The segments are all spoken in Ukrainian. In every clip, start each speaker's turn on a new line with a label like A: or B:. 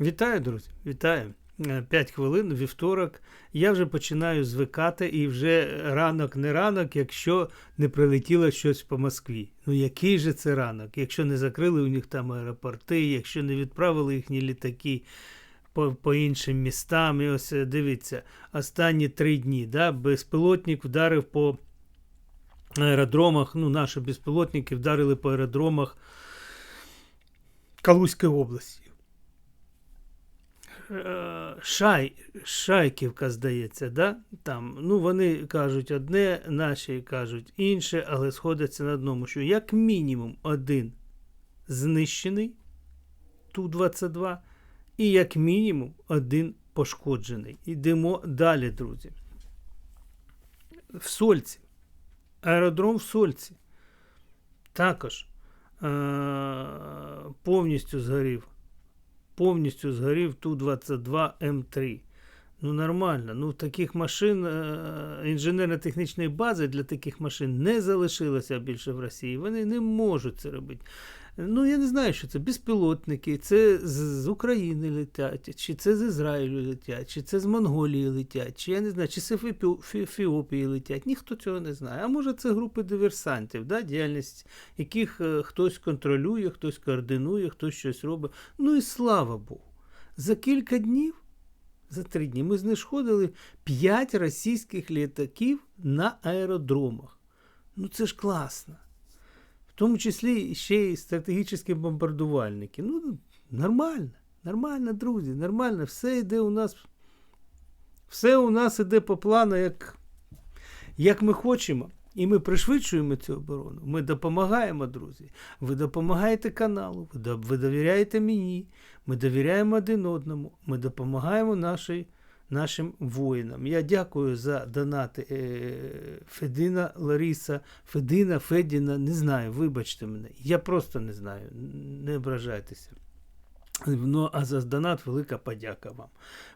A: Вітаю, друзі! Вітаю! 5 хвилин, вівторок. Я вже починаю звикати, і вже ранок не ранок, якщо не прилетіло щось по Москві. Ну який же це ранок? Якщо не закрили у них там аеропорти, якщо не відправили їхні літаки по, по іншим містам. І ось е, дивіться, останні три дні да, безпілотник вдарив по аеродромах. Ну, наші безпілотники вдарили по аеродромах Калузької області. Е, Шай, Шайківка, здається, да? там. Ну, вони кажуть одне, наші кажуть інше, але сходяться на одному, що як мінімум один знищений Ту-22, і як мінімум один пошкоджений. Йдемо далі, друзі. В Сольці. Аеродром в Сольці. Також е- повністю згорів повністю згорів Ту-22 М3. Ну, нормально. Ну, таких машин е, інженерно-технічної бази для таких машин не залишилося більше в Росії. Вони не можуть це робити. Ну, я не знаю, що це безпілотники, це з, України летять, чи це з Ізраїлю летять, чи це з Монголії летять, чи я не знаю, чи з Ефіопії летять. Ніхто цього не знає. А може це групи диверсантів, да, діяльність яких е, хтось контролює, хтось координує, хтось щось робить. Ну і слава Богу. За кілька днів, за три дні, ми знешкодили 5 російських літаків на аеродромах. Ну це ж класно в тому числі ще й стратегічні бомбардувальники. Ну, нормально, нормально, друзі, нормально. Все йде у нас. Все у нас іде по плану, як, як ми хочемо. І ми пришвидшуємо цю оборону. Ми допомагаємо, друзі. Ви допомагаєте каналу, ви довіряєте мені, ми довіряємо один одному, ми допомагаємо нашій нашим воїнам. Я дякую за донати е, Федина Лариса, Федина, Федіна, не знаю, вибачте мене. Я просто не знаю, не ображайтеся. Ну, а за донат велика подяка вам.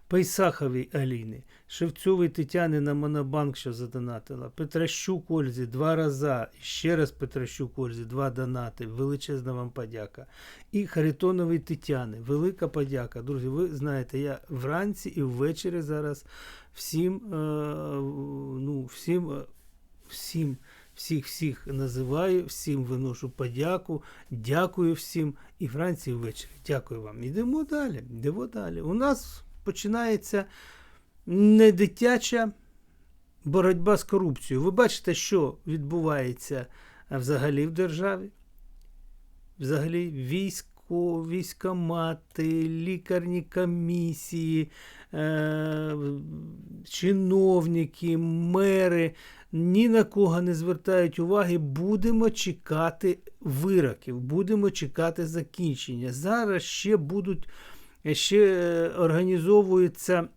A: Пейсаховій Аліни, Шевцовій Тетяни на Монобанк, що задонатила, Петращук Ользі два рази, ще раз Петращук Ользі, два донати. Величезна вам подяка. І Харитоновій Тетяни, велика подяка. Друзі, ви знаєте, я вранці і ввечері зараз всім, е, ну, всім, е, всім. Всіх всіх називаю, всім виношу подяку, дякую всім і вранці ввечері. Дякую вам. Йдемо далі. Йдемо далі. У нас починається не дитяча боротьба з корупцією. Ви бачите, що відбувається взагалі в державі? Взагалі, військо, військомати, лікарні комісії, е, чиновники, мери ні на кого не звертають уваги. Будемо чекати вироків, будемо чекати закінчення. Зараз ще будуть ще е, організовується.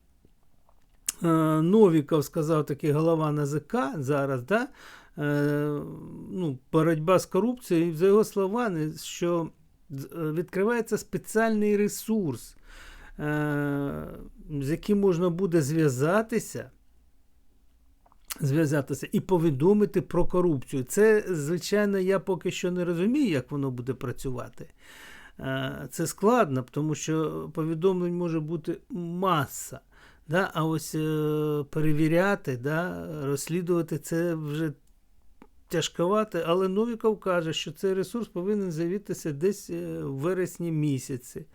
A: Е, Новіков сказав такий голова НАЗК зараз, да? Е, ну, боротьба з корупцією, за його словами, що відкривається спеціальний ресурс, з яким можна буде зв'язатися зв'язатися і повідомити про корупцію. Це, звичайно, я поки що не розумію, як воно буде працювати. Е, це складно, тому що повідомлень може бути маса. Да? А ось е, перевіряти, да, розслідувати це вже тяжковато, але Новіков каже, що цей ресурс повинен з'явитися десь е, в вересні місяці.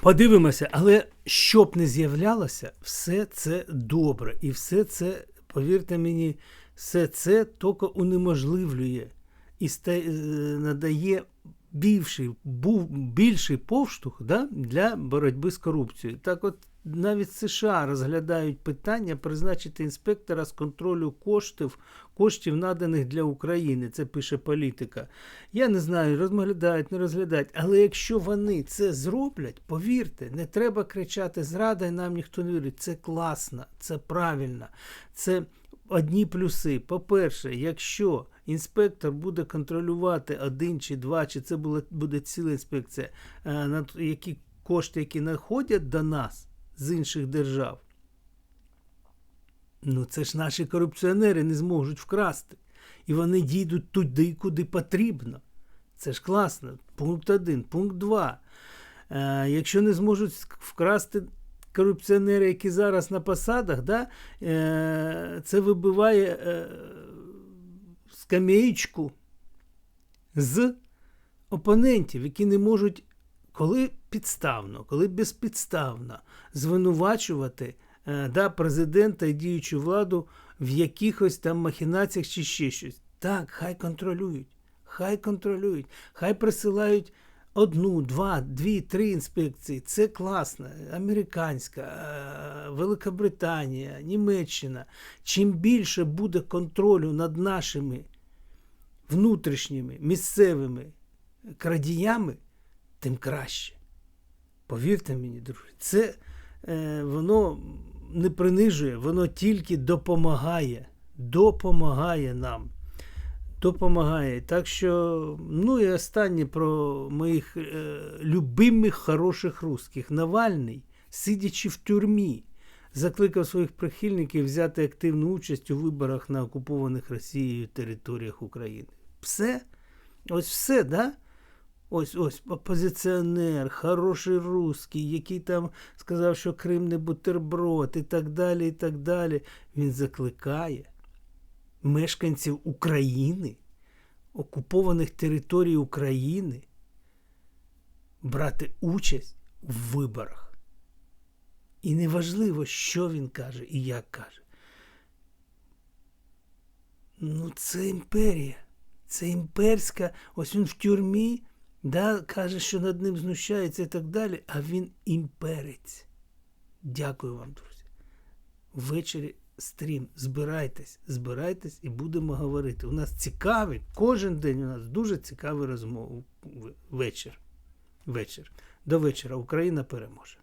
A: Подивимося, але що б не з'являлося, все це добре. І все це, повірте мені, все це тільки унеможливлює і надає більший був більший повштовх да, для боротьби з корупцією. Так от навіть США розглядають питання призначити інспектора з контролю коштів, коштів наданих для України. Це пише політика. Я не знаю, розглядають, не розглядають. Але якщо вони це зроблять, повірте, не треба кричати Зрада, і нам ніхто не вірить. Це класно, це правильно. Це одні плюси. По-перше, якщо інспектор буде контролювати один чи два, чи це буде ціла інспекція, е, які кошти, які надходять до нас з інших держав, ну це ж наші корупціонери не зможуть вкрасти. І вони дійдуть туди, куди потрібно. Це ж класно. Пункт 1. Пункт 2. Е, якщо не зможуть вкрасти корупціонери, які зараз на посадах, да, е, це вибиває е, скам'яїчку з опонентів, які не можуть, коли підставно, коли безпідставно звинувачувати е, да, президента і діючу владу в якихось там махінаціях чи ще щось. Так, хай контролюють, хай контролюють, хай присилають одну, два, дві, три інспекції. Це класно. Американська, е, Великобританія, Німеччина. Чим більше буде контролю над нашими внутрішніми місцевими крадіями, тим краще. Повірте мені, друзі, це е, воно не принижує, воно тільки допомагає. Допомагає нам. Допомагає. Так що, ну і останнє про моїх е, любимих хороших русських. Навальний, сидячи в тюрмі, закликав своїх прихильників взяти активну участь у виборах на окупованих Росією територіях України. Все? Ось все, да? Ось ось опозиціонер, хороший русський, який там сказав, що Крим не бутерброд і так далі, і так далі. Він закликає мешканців України, окупованих територій України, брати участь в виборах. І неважливо, що він каже і як каже. Ну, це імперія. Це імперська, ось він в тюрмі, да, каже, що над ним знущається і так далі, а він імперець. Дякую вам, друзі. Ввечері стрім. Збирайтесь, збирайтесь і будемо говорити. У нас цікавий, кожен день у нас дуже цікаві розмови. Вечір. Вечір. До вечора Україна переможе.